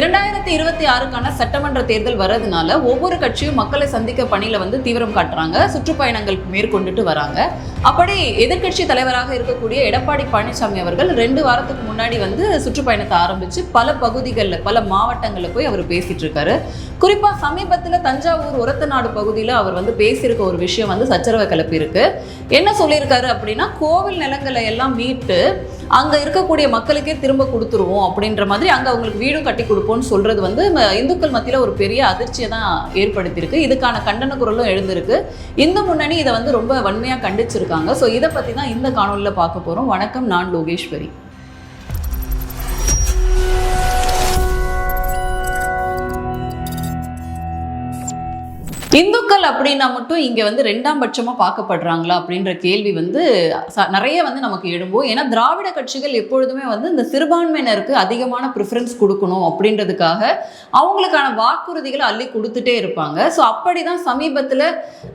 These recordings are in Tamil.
இரண்டாயிரத்தி இருபத்தி ஆறுக்கான சட்டமன்ற தேர்தல் வர்றதுனால ஒவ்வொரு கட்சியும் மக்களை சந்திக்க பணியில வந்து தீவிரம் காட்டுறாங்க சுற்றுப்பயணங்கள் மேற்கொண்டுட்டு வராங்க. அப்படி எதிர்க்கட்சி தலைவராக இருக்கக்கூடிய எடப்பாடி பழனிசாமி அவர்கள் ரெண்டு வாரத்துக்கு முன்னாடி வந்து சுற்றுப்பயணத்தை ஆரம்பிச்சு பல பகுதிகளில் பல மாவட்டங்களில் போய் அவர் பேசிட்டு இருக்காரு குறிப்பா சமீபத்தில் தஞ்சாவூர் உரத்தநாடு பகுதியில் அவர் வந்து பேசியிருக்க ஒரு விஷயம் வந்து சச்சரவை கிளப்பி இருக்கு என்ன சொல்லியிருக்காரு அப்படின்னா கோவில் நிலங்களை எல்லாம் மீட்டு அங்கே இருக்கக்கூடிய மக்களுக்கே திரும்ப கொடுத்துருவோம் அப்படின்ற மாதிரி அங்கே அவங்களுக்கு வீடும் கட்டி கொடுப்போம்னு சொல்கிறது வந்து இந்துக்கள் மத்தியில் ஒரு பெரிய அதிர்ச்சியை தான் ஏற்படுத்தியிருக்கு. இதுக்கான கண்டன குரலும் எழுந்திருக்கு. இந்து முன்னணி இதை வந்து ரொம்ப வன்மையாக கண்டிச்சிருக்காங்க. ஸோ இதை பற்றி தான் இந்த காணொலியில் பார்க்க போகிறோம் வணக்கம் நான் லோகேஸ்வரி. இந்துக்கள் அப்படின்னா மட்டும் இங்கே வந்து ரெண்டாம் பட்சமாக பார்க்கப்படுறாங்களா அப்படின்ற கேள்வி வந்து ச- நிறைய வந்து நமக்கு எழும்பும். ஏன்னா திராவிட கட்சிகள் எப்பொழுதுமே வந்து இந்த சிறுபான்மையினருக்கு அதிகமான ப்ரிஃபரன்ஸ் கொடுக்கணும் அப்படின்றதுக்காக அவங்களுக்கான வாக்குறுதிகளை அள்ளி கொடுத்துட்டே இருப்பாங்க. ஸோ அப்படிதான் சமீபத்தில்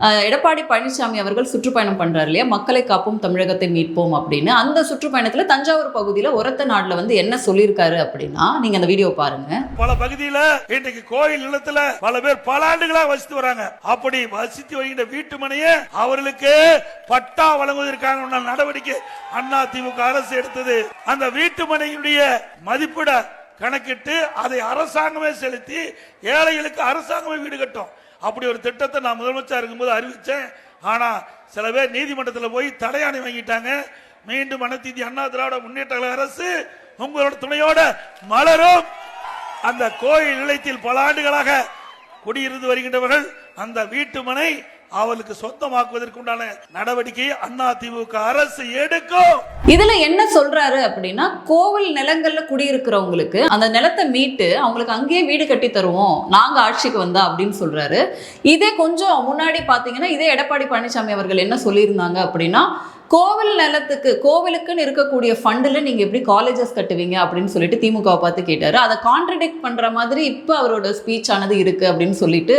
எடப்பாடி பழனிசாமி அவர்கள் சுற்றுப்பயணம் பண்ணுறாரு இல்லையா? மக்களை காப்போம் தமிழகத்தை மீட்போம் அப்படின்னு. அந்த சுற்றுப்பயணத்தில் தஞ்சாவூர் பகுதியில் ஒரத்த நாட்டில் வந்து என்ன சொல்லியிருக்காரு அப்படின்னா நீங்கள் அந்த வீடியோ பாருங்க. பல பகுதியில் இன்றைக்கு கோயில் நிலத்தில் பல பேர் பல ஆண்டுகளாக வசித்து வராங்க. அப்படி வசித்து வருகின்ற வீட்டு மனையை அவர்களுக்கு பட்டா வழங்குவதற்கான நடவடிக்கை அண்ணா திமுக அரசு எடுத்தது. அந்த வீட்டு மனையினுடைய மதிப்பிட கணக்கிட்டு அதை அரசாங்கமே செலுத்தி ஏழைகளுக்கு அரசாங்கமே வீடு கட்டும். அப்படி ஒரு திட்டத்தை நான் முதலமைச்சர் இருக்கும்போது அறிவிச்சேன். ஆனா சில பேர் நீதிமன்றத்தில் போய் தடையாணை வாங்கிட்டாங்க. மீண்டும் அனைத்து அண்ணா திராவிட முன்னேற்ற கழக அரசு உங்களோட துணையோட மலரும். அந்த கோயில் நிலையத்தில் பல ஆண்டுகளாக குடியிருந்து வருகின்றவர்கள் அந்த வீட்டு மனை அவளுக்கு சொந்தமாக்குவதற்குண்டான நடவடிக்கையை அண்ணா திமுக அரசு எடுக்கும். இதுல என்ன சொல்றாரு அப்படின்னா கோவில் நிலங்கள்ல குடியிருக்கிறவங்களுக்கு அந்த நிலத்தை மீட்டு அவங்களுக்கு அங்கேயே வீடு கட்டி தருவோம் நாங்க ஆட்சிக்கு வந்தா அப்படின்னு சொல்றாரு. இதே கொஞ்சம் முன்னாடி பாத்தீங்கன்னா இதே எடப்பாடி பழனிசாமி அவர்கள் என்ன சொல்லியிருந்தாங்க அப்படின்னா கோவில் நிலத்துக்கு கோவிலுக்குன்னு இருக்கக்கூடிய ஃபண்டில் நீங்கள் எப்படி காலேஜஸ் கட்டுவீங்க அப்படின்னு சொல்லிட்டு திமுகவை பார்த்து கேட்டார். அதை கான்ட்ரடிக்ட் பண்ணுற மாதிரி இப்போ அவரோட ஸ்பீச் ஆனது இருக்குது அப்படின்னு சொல்லிட்டு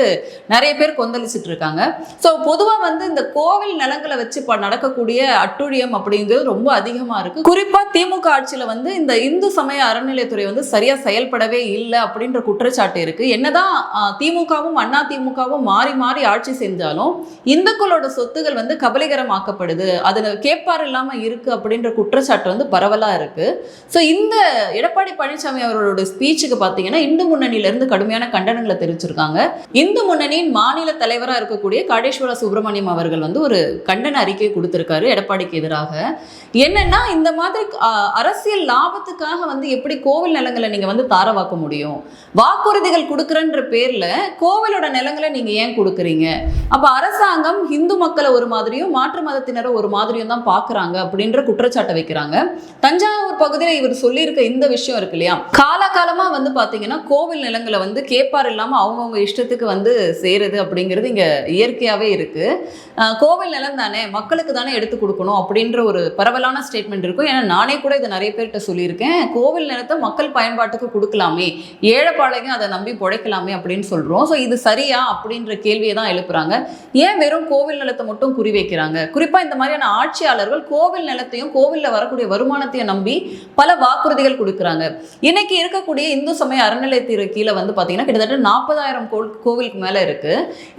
நிறைய பேர் கொந்தளிச்சிட்டு இருக்காங்க. ஸோ பொதுவாக வந்து இந்த கோவில் நிலங்களை வச்சு இப்போ நடக்கக்கூடிய அட்டுழியம் அப்படிங்கிறது ரொம்ப அதிகமாக இருக்குது குறிப்பாக திமுக ஆட்சியில் வந்து இந்த இந்து சமய அறநிலையத்துறை வந்து சரியாக செயல்படவே இல்லை அப்படின்ற குற்றச்சாட்டு இருக்குது என்னதான் திமுகவும் அண்ணா திமுகவும் மாறி மாறி ஆட்சி செஞ்சாலும் இந்துக்களோட சொத்துகள் வந்து கபலீகரமாக்கப்படுது. அதில் கேட்பார் இல்லாமல் இருக்கு அப்படின்ற குற்றச்சாட்டு வந்து பரவலாக இருக்கு. ஸோ இந்த எடப்பாடி பழனிசாமி அவர்களோட ஸ்பீச்சுக்கு பார்த்தீங்கன்னா இந்து முன்னணியிலேருந்து கடுமையான கண்டனங்களை தெரிவிச்சிருக்காங்க. இந்து முன்னணியின் மாநில தலைவராக இருக்கக்கூடிய காடேஸ்வர சுப்பிரமணியம் அவர்கள் வந்து ஒரு கண்டன அறிக்கை கொடுத்துருக்காரு எடப்பாடிக்கு எதிராக. என்னன்னா இந்த மாதிரி அரசியல் லாபத்துக்காக வந்து எப்படி கோவில் நிலங்களை நீங்க வந்து தாரவாக்க முடியும்? வாக்குறுதிகள் கொடுக்குறன்ற பேர்ல கோவிலோட நிலங்களை நீங்க ஏன் கொடுக்குறீங்க? அப்போ அரசாங்கம் இந்து மக்களை ஒரு மாதிரியும் மாற்று மதத்தினரை ஒரு மாதிரியும் தான் பாக்குறாங்க அப்படின்ற குற்றச்சாட்டை வைக்கிறாங்க. தஞ்சாவூர் பகுதியில் இவர் சொல்லியிருக்க இந்த விஷயம் இருக்கு இல்லையா? காலகாலமா வந்து பாத்தீங்கன்னா கோவில் நிலங்களை வந்து கேப்பார் இல்லாம அவங்கவுங்க இஷ்டத்துக்கு வந்து சேருது அப்படிங்கிறது இங்க இயற்கையாவே இருக்கு. கோவில் நிலம் தானே மக்களுக்கு தானே எடுத்து கொடுக்கணும் அப்படின்ற ஒரு பரவலான ஸ்டேட்மெண்ட் இருக்கும். ஏன்னா நானே கூட இதை நிறைய பேர்கிட்ட சொல்லியிருக்கேன். கோவில் நிலத்தை மக்கள் பயன்பாட்டுக்கு கொடுக்கலாமே ஏழைப்பாளையம் அதை நம்பி பிழைக்கலாமே அப்படின்னு சொல்றோம். ஸோ இது சரியா அப்படின்ற கேள்வியை தான் எழுப்புறாங்க. ஏன் வெறும் கோவில் நிலத்தை மட்டும் குறி வைக்கிறாங்க? குறிப்பா இந்த மாதிரியான ஆட்சியாளர்கள் கோவில் நிலத்தையும் கோவிலில் வரக்கூடிய வருமானத்தையும் நம்பி பல வாக்குறுதிகள் கொடுக்குறாங்க. இன்னைக்கு இருக்கக்கூடிய இந்து சமய அறநிலையத்திற்கு கீழே வந்து பார்த்தீங்கன்னா கிட்டத்தட்ட நாற்பதாயிரம் கோவிலுக்கு மேலே இருக்கு.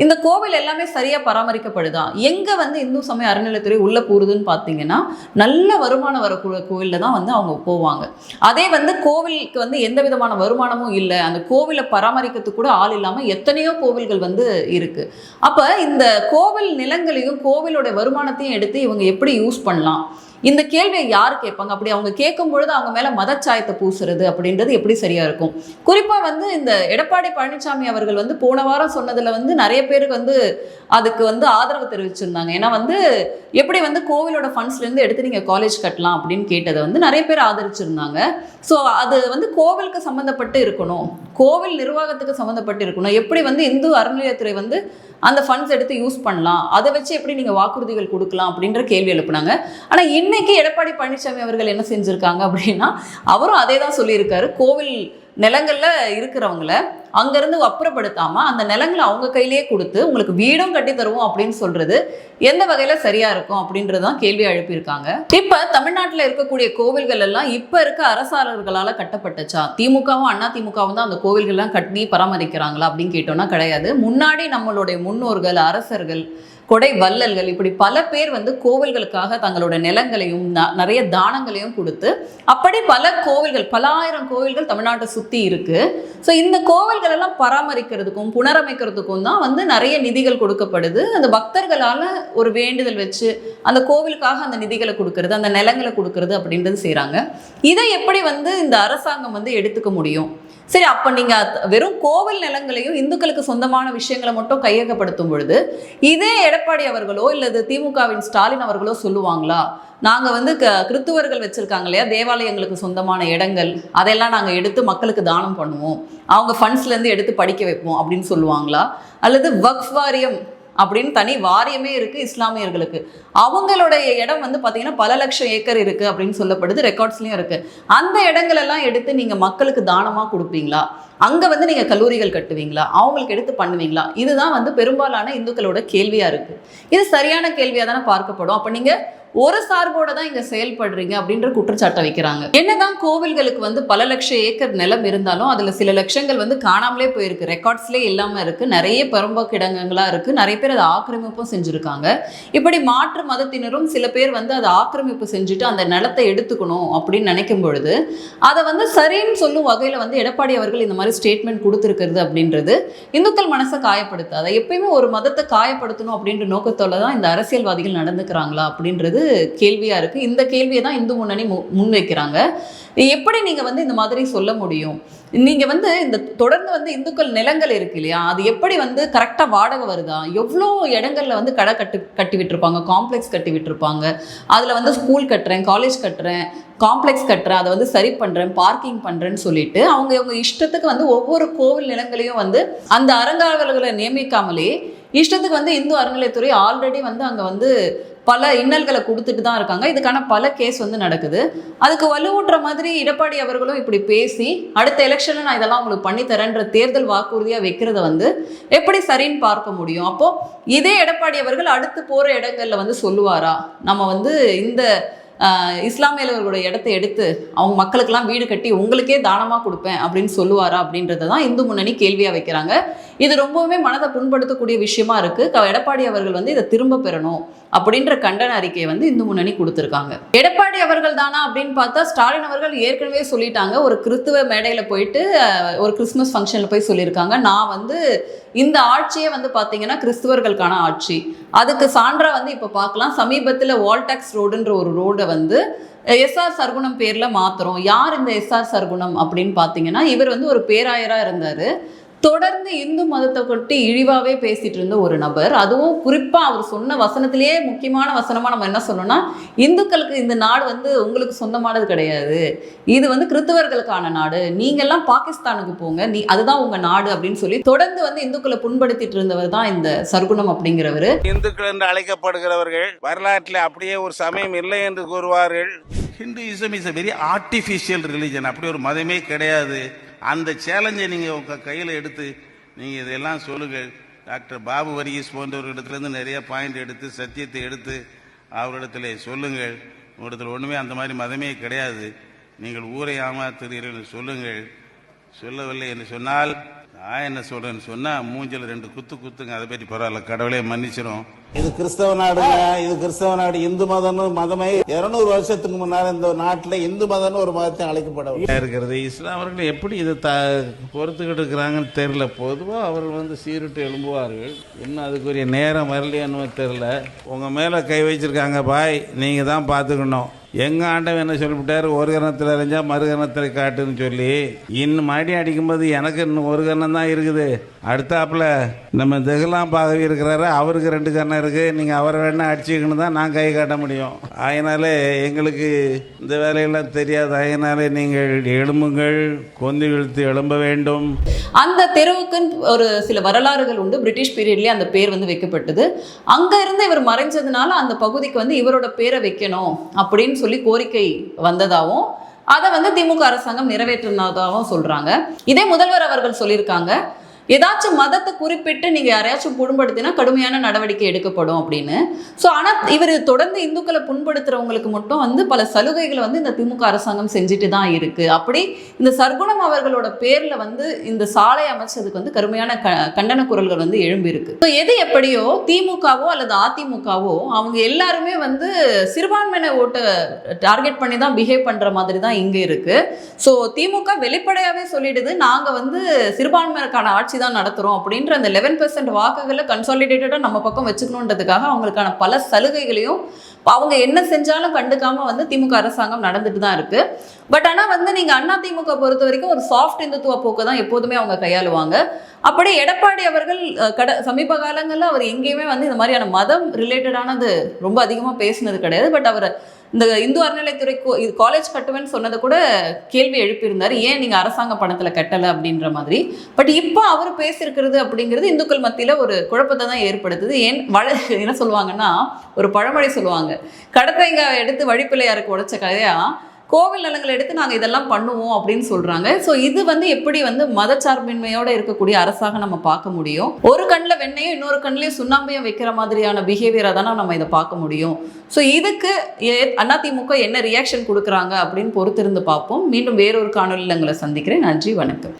இந்த கோவில் எல்லாமே சரியா பராமரிக்கப்படுதா? எங்க வந்து இந்து சமய அறநிலையத்துறை உள்ள போகுதுன்னு பார்த்தீங்கன்னா நல்ல வருமானம் வரக்கூடிய கோவிலில் தான் வந்து அவங்க போவாங்க. அதே வந்து கோவிலுக்கு வந்து எந்த விதமான வருமானமும் இல்லை. அந்த கோவிலை பராமரிக்கிறதுக்கு கூட ஆள் இல்லாமல் எத்தனையோ கோவில்கள் வந்து இருக்கு. அப்போ இந்த கோவில் நிலங்களையும் கோவிலோட வருமானத்தையும் எடுத்து இவங்க எப்படி யூஸ் பண்ணலாம்? இந்த கேள்வியை யார் கேட்பாங்க? அப்படி அவங்க கேட்கும் பொழுது அவங்க மேல மதச்சாயத்தை பூசுறது அப்படின்றது எப்படி சரியா இருக்கும்? குறிப்பா வந்து இந்த எடப்பாடி பழனிசாமி அவர்கள் வந்து போன வாரம் சொன்னதுல வந்து நிறைய பேருக்கு வந்து அதுக்கு வந்து ஆதரவு தெரிவிச்சிருந்தாங்க. ஏன்னா வந்து எப்படி வந்து கோவிலோட ஃபண்ட்ஸ்ல இருந்து எடுத்து நீங்க காலேஜ் கட்டலாம் அப்படின்னு கேட்டதை வந்து நிறைய பேர் ஆதரிச்சிருந்தாங்க. ஸோ அது வந்து கோவிலுக்கு சம்மந்தப்பட்டு இருக்கணும். கோவில் நிர்வாகத்துக்கு சம்மந்தப்பட்டு இருக்கணும். எப்படி வந்து இந்து அறநிலையத்துறை வந்து அந்த ஃபண்ட்ஸ் எடுத்து யூஸ் பண்ணலாம்? அதை வச்சு எப்படி நீங்க வாக்குறுதிகள் கொடுக்கலாம் அப்படின்ற கேள்வி எழுப்புனாங்க. ஆனா இன்னைக்கு எடப்பாடி பழனிசாமி அவர்கள் என்ன செஞ்சிருக்காங்க அப்படின்னா அவரும் அதே தான் சொல்லியிருக்காரு. கோவில் நிலங்கள்ல இருக்கிறவங்கள அங்கிருந்து அப்புறப்படுத்தாமல் அந்த நிலங்களை அவங்க கையிலேயே கொடுத்து உங்களுக்கு வீடும் கட்டி தருவோம் அப்படின்னு சொல்றது எந்த வகையில் சரியாக இருக்கும் அப்படின்றதான் கேள்வி எழுப்பியிருக்காங்க. இப்போ தமிழ்நாட்டில் இருக்கக்கூடிய கோவில்கள் எல்லாம் இப்போ இருக்க அரசாளர்களால் கட்டப்பட்டுச்சா? திமுகவும் அண்ணா திமுகவும் தான் அந்த கோவில்கள்லாம் கட்டி பராமரிக்கிறாங்களா அப்படின்னு கேட்டோம்னா கிடையாது. முன்னாடி நம்மளுடைய முன்னோர்கள் அரசர்கள் கொடை வள்ளல்கள் இப்படி பல பேர் வந்து கோவில்களுக்காக தங்களோட நிலங்களையும் நிறைய தானங்களையும் கொடுத்து அப்படி பல கோவில்கள் பல ஆயிரம் கோவில்கள் தமிழ்நாட்டை சுற்றி இருக்கு. ஸோ இந்த கோவில்கள் எல்லாம் பராமரிக்கிறதுக்கும் புனரமைக்கிறதுக்கும் தான் வந்து நிறைய நிதிகள் கொடுக்கப்படுது. அந்த பக்தர்களால் ஒரு வேண்டுதல் வச்சு அந்த கோவிலுக்காக அந்த நிதிகளை கொடுக்கறது அந்த நிலங்களை கொடுக்கறது அப்படின்றது செய்கிறாங்க இதை எப்படி வந்து இந்த அரசாங்கம் வந்து எடுத்துக்க முடியும்? சரி அப்ப நீங்க வெறும் கோவில் நிலங்களையும் இந்துக்களுக்கு சொந்தமான விஷயங்களை மட்டும் கையகப்படுத்தும் பொழுது இதே எடப்பாடி அவர்களோ இல்லது திமுகவின் ஸ்டாலின் அவர்களோ சொல்லுவாங்களா? நாங்க வந்து க கிறித்துவர்கள் வச்சிருக்காங்க இல்லையா தேவாலயங்களுக்கு சொந்தமான இடங்கள் அதெல்லாம் நாங்க எடுத்து மக்களுக்கு தானம் பண்ணுவோம். அவங்க ஃபண்ட்ஸ்ல இருந்து எடுத்து படிக்க வைப்போம் அப்படின்னு சொல்லுவாங்களா? அல்லது வக்ஃப் வாரியம் அப்படின்னு தனி வாரியமே இருக்குது இஸ்லாமியர்களுக்கு. அவங்களுடைய இடம் வந்து பார்த்தீங்கன்னா பல லட்சம் ஏக்கர் இருக்கு அப்படின்னு சொல்லப்படுது ரெக்கார்ட்ஸ்லையும் இருக்குது அந்த இடங்களெல்லாம் எடுத்து நீங்கள் மக்களுக்கு தானமாக கொடுப்பீங்களா? அங்கே வந்து நீங்கள் கல்லூரிகள் கட்டுவீங்களா? அவங்களுக்கு எடுத்து பண்ணுவீங்களா? இதுதான் வந்து பெரும்பாலான இந்துக்களோட கேள்வியாக இருக்கு. இது சரியான கேள்வியாக தானே பார்க்கப்படும். அப்போ நீங்கள் ஒரு சார்போட தான் இங்க செயல்படுறீங்க அப்படின்ற குற்றச்சாட்டை வைக்கிறாங்க. என்னதான் கோவில்களுக்கு வந்து பல லட்சம் ஏக்கர் நிலம் இருந்தாலும் அதுல சில லட்சங்கள் வந்து காணாமலே போயிருக்கு. ரெக்கார்ட்ஸ்லேயே இல்லாம இருக்கு. நிறைய பெரும்போக்கு கிடங்கங்களாக இருக்கு. நிறைய பேர் அதை ஆக்கிரமிப்பும் செஞ்சிருக்காங்க. இப்படி மாற்று மதத்தினரும் சில பேர் வந்து அதை ஆக்கிரமிப்பு செஞ்சுட்டு அந்த நிலத்தை எடுத்துக்கணும் அப்படின்னு நினைக்கும் பொழுது அதை வந்து சரின்னு சொல்லும் வகையில் வந்து எடப்பாடி அவர்கள் இந்த மாதிரி ஸ்டேட்மெண்ட் கொடுத்துருக்கிறது அப்படின்றது இந்துக்கள் மனசை காயப்படுத்தாத எப்பயுமே ஒரு மதத்தை காயப்படுத்தணும் அப்படின்ற நோக்கத்தோட தான் இந்த அரசியல்வாதிகள் நடந்துக்கிறாங்களா அப்படின்றது கேள்வியா இருக்கு. இந்த கேள்வியை தான் இந்து முன்னணி மு- முன்வைக்கிறாங்க. எப்படி நீங்க வந்து இந்த மாதிரி சொல்ல முடியும்? நீங்க வந்து இந்த தொடர்ந்து வந்து இந்துக்கள் நிலங்கள் இருக்கு இல்லையா? அது எப்படி வந்து கரெக்டா வாடகை வருதா? எவ்வளோ இடங்கள்ல வந்து கடை கட்டி கட்டி விட்டுருப்பாங்க காம்ப்ளெக்ஸ் கட்டி விட்டுருப்பாங்க அதுல வந்து ஸ்கூல் கட்டுறேன் காலேஜ் கட்டுறேன் காம்ப்ளெக்ஸ் கட்டுறேன் அதை வந்து சரி பண்றேன் பார்க்கிங் பண்றேன்னு சொல்லிட்டு அவங்க இவங்க இஷ்டத்துக்கு வந்து ஒவ்வொரு கோவில் நிலங்களையும் வந்து அந்த அறங்காவலர்களை நியமிக்காமலே இஷ்டத்துக்கு வந்து இந்து அறநிலையத்துறை ஆல்ரெடி வந்து அங்கே வந்து பல இன்னல்களை கொடுத்துட்டு தான் இருக்காங்க. இதுக்கான பல கேஸ் வந்து நடக்குது. அதுக்கு வலுவூட்டுற மாதிரி எடப்பாடி அவர்களும் இப்படி பேசி அடுத்த எலெக்ஷனில் நான் இதெல்லாம் உங்களுக்கு பண்ணித்தரேன்ற தேர்தல் வாக்குறுதியாக வைக்கிறத வந்து எப்படி சரின்னு பார்க்க முடியும்? அப்போது இதே எடப்பாடி அவர்கள் அடுத்து போகிற இடங்களில் வந்து சொல்லுவாரா? நம்ம வந்து இந்த ஆஹ், இஸ்லாமியர்களுடைய இடத்தை எடுத்து அவங்க மக்களுக்கெல்லாம் வீடு கட்டி உங்களுக்கே தானமாக கொடுப்பேன் அப்படின்னு சொல்லுவாரா அப்படின்றத தான் இந்து முன்னணி கேள்வியாக வைக்கிறாங்க. இது ரொம்பவுமே மனதை புண்படுத்தக்கூடிய விஷயமா இருக்கு. க- எடப்பாடி அவர்கள் வந்து இதை திரும்ப பெறணும் அப்படின்ற கண்டன அறிக்கையை வந்து இந்து முன்னணி கொடுத்துருக்காங்க. எடப்பாடி அவர்கள் தானா அப்படின்னு பார்த்தா ஸ்டாலின் அவர்கள் ஏற்கனவே சொல்லிட்டாங்க. ஒரு கிறிஸ்துவ மேடையில் போயிட்டு ஒரு கிறிஸ்மஸ் ஃபங்க்ஷனில் போய் சொல்லியிருக்காங்க. நான் வந்து இந்த ஆட்சியே வந்து பார்த்தீங்கன்னா கிறிஸ்துவர்களுக்கான ஆட்சி. அதுக்கு சான்றா வந்து இப்போ பார்க்கலாம். சமீபத்தில் வால்டாக்ஸ் ரோடுன்ற ஒரு ரோடை வந்து எஸ்ஆர் சர்க்குணம் பேரில் மாத்துறோம். யார் இந்த எஸ்ஆர் சர்க்குணம் அப்படின்னு பார்த்தீங்கன்னா இவர் வந்து ஒரு பேராயராக இருந்தார். தொடர்ந்து இந்து மதத்தை கொட்டி இழிவாவே பேசிட்டு இருந்த ஒரு நபர் அதுவும் குறிப்பா அவர் சொன்ன வசனத்திலேயே முக்கியமான வசனமா நம்ம என்ன சொன்னோம்னா இந்துக்களுக்கு இந்த நாடு வந்து உங்களுக்கு சொந்தமானது கிடையாது. இது வந்து கிறிஸ்தவர்களுக்கான நாடு. நீங்க எல்லாம் பாகிஸ்தானுக்கு போங்க. நீ அதுதான் உங்க நாடு அப்படின்னு சொல்லி தொடர்ந்து வந்து இந்துக்களை புண்படுத்திட்டு இருந்தவர் தான் இந்த சர்க்குணம் அப்படிங்கிறவர். இந்துக்கள் என்று அழைக்கப்படுகிறவர்கள் வரலாற்றில் அப்படியே ஒரு சமயம் இல்லை என்று கூறுவார்கள். Hinduism is a very artificial religion அப்படி ஒரு மதமே கிடையாது. அந்த சேலஞ்சை நீங்கள் உங்கள் கையில் எடுத்து நீங்கள் இதெல்லாம் சொல்லுங்கள் டாக்டர் பாபு வரியஸ் போன்றவர்களிடத்துலேருந்து நிறைய பாயிண்ட் எடுத்து சத்தியத்தை எடுத்து அவரிடத்தில் சொல்லுங்கள். உங்களிடத்தில் ஒன்றுமே அந்த மாதிரி மதமே கிடையாது. நீங்கள் ஊரை ஏமாத்துகிறீர்கள் சொல்லுங்கள். சொல்லவில்லை என்று சொன்னால் நான் என்ன சொல்றேன்னு சொன்னா மூஞ்சில ரெண்டு குத்து குத்துங்க அதை பற்றி பரவாயில்ல கடவுளே மன்னிச்சிரும். இது கிறிஸ்தவ நாடுங்க இது கிறிஸ்தவ நாடு இந்து மதம்னு மதமே இருநூறு வருஷத்துக்கு முன்னால இந்த நாட்டில் இந்து மதம்னு ஒரு மதத்தை அழைக்கப்படவில்லை. இருக்கிறது? இஸ்லாமர்கள் எப்படி இதை த பொறுத்துக்கிட்டு இருக்கிறாங்கன்னு தெரியல. பொதுவாக அவர்கள் வந்து சீருட்டு எழும்புவார்கள். இன்னும் அதுக்குரிய நேரம் வரலையான்னு தெரியல. உங்கள் மேலே கை வச்சிருக்காங்க பாய். நீங்கள் தான் பார்த்துக்கணும். எங்க ஆண்டவன் என்ன சொல்லிவிட்டார்? ஒரு கரணத்தில் அறிஞ்சா மறு கரணத்தில் காட்டுன்னு சொல்லி இன்னும் மறுபடி அடிக்கும்போது எனக்கு இன்னும் ஒரு கரணம் தான் இருக்குது. அடுத்தாப்புல நம்ம திகலாம் பாகவி இருக்கிறாரு. அவருக்கு ரெண்டு கரணம் இருக்கு. நீங்க அவரை வேணா அடிச்சுக்கணும் தான் நான் கை காட்ட முடியும். அதனால எங்களுக்கு இந்த வேலையெல்லாம் தெரியாது. அதனால நீங்கள் எழும்புங்கள். கொந்து இழுத்து எழும்ப வேண்டும். அந்த தெருவுக்குன்னு ஒரு சில வரலாறுகள் உண்டு. பிரிட்டிஷ் பீரியட்லயே அந்த பேர் வந்து வைக்கப்பட்டது. அங்க இருந்து இவர் மறைஞ்சதுனால அந்த பகுதிக்கு வந்து இவரோட பேரை வைக்கணும் அப்படின்னு சொல்லி சொல்லி கோரிக்கை வந்ததாகவும் அதை வந்து திமுக அரசாங்கம் நிறைவேற்றினதாகவும் சொல்றாங்க. இதே முதல்வர் அவர்கள் சொல்லியிருக்காங்க ஏதாச்சும் மதத்தை குறிப்பிட்டு நீங்க யாரையாச்சும் புண்படுத்தினா கடுமையான நடவடிக்கை எடுக்கப்படும் அப்படின்னு. ஸோ ஆனால் இவர் தொடர்ந்து இந்துக்களை புண்படுத்துறவங்களுக்கு மட்டும் வந்து பல சலுகைகளை வந்து இந்த திமுக அரசாங்கம் செஞ்சுட்டு தான் இருக்கு. அப்படி இந்த சர்க்குணம் அவர்களோட பேர்ல வந்து இந்த சாலை அமைச்சதுக்கு வந்து கடுமையான க கண்டன குரல்கள் வந்து எழும்பி இருக்கு ஸோ எது எப்படியோ திமுகவோ அல்லது அதிமுகவோ அவங்க எல்லாருமே வந்து சிறுபான்மையின ஓட்டை டார்கெட் பண்ணி தான் பிஹேவ் பண்ற மாதிரி தான் இங்க இருக்கு. ஸோ திமுக வெளிப்படையாவே சொல்லிடுது நாங்க வந்து சிறுபான்மையினருக்கான ஆட்சி தான் நடத்துகிறோம் அப்படின்ற அந்த லெவன் பெர்சன்ட் வாக்குகளை கன்சாலிடேட்டடாக நம்ம பக்கம் வச்சுக்கணுன்றதுக்காக அவங்களுக்கான பல சலுகைகளையும் அவங்க என்ன செஞ்சாலும் கண்டுக்காம வந்து திமுக அரசாங்கம் நடந்துட்டு தான் இருக்கு. பட் ஆனா வந்து நீங்க அண்ணா திமுக பொறுத்த வரைக்கும் ஒரு சாஃப்ட் இந்துத்துவ போக்கு தான் எப்போதுமே அவங்க கையாளுவாங்க. அப்படி எடப்பாடி அவர்கள் கட சமீப காலங்களில் அவர் எங்கேயுமே வந்து இந்த மாதிரியான மதம் ரிலேட்டடானது ரொம்ப அதிகமாக பேசினது கிடையாது. பட் அவர் இந்த இந்து அறநிலைத்துறை இது காலேஜ் கட்டுவேன்னு சொன்னதை கூட கேள்வி எழுப்பியிருந்தார். ஏன் நீங்கள் அரசாங்க பணத்தில் கட்டலை அப்படின்ற மாதிரி? பட் இப்போ அவர் பேசியிருக்கிறது அப்படிங்கிறது இந்துக்கள் மத்தியில் ஒரு குழப்பத்தை தான் ஏற்படுத்துது. ஏன் வள என்ன சொல்லுவாங்கன்னா ஒரு பழமொழி சொல்லுவாங்க. கடத்தைங்க எடுத்து வழிப்பிள்ளையாருக்கு உடைச்ச கதையாக கோவில் நிலங்களை எடுத்து நாங்கள் இதெல்லாம் பண்ணுவோம் அப்படின்னு சொல்கிறாங்க ஸோ இது வந்து எப்படி வந்து மதச்சார்பின்மையோட இருக்கக்கூடிய அரசாக நம்ம பார்க்க முடியும்? ஒரு கண்ணில் வெண்ணையும் இன்னொரு கண்ணிலையும் சுண்ணாம்பையும் வைக்கிற மாதிரியான பிஹேவியரை தானே நம்ம இதை பார்க்க முடியும். ஸோ இதுக்கு அதிமுக என்ன ரியாக்ஷன் கொடுக்குறாங்க அப்படின்னு பொறுத்திருந்து பார்ப்போம். மீண்டும் வேறொரு காணொலியில் உங்களை சந்திக்கிறேன். நன்றி வணக்கம்.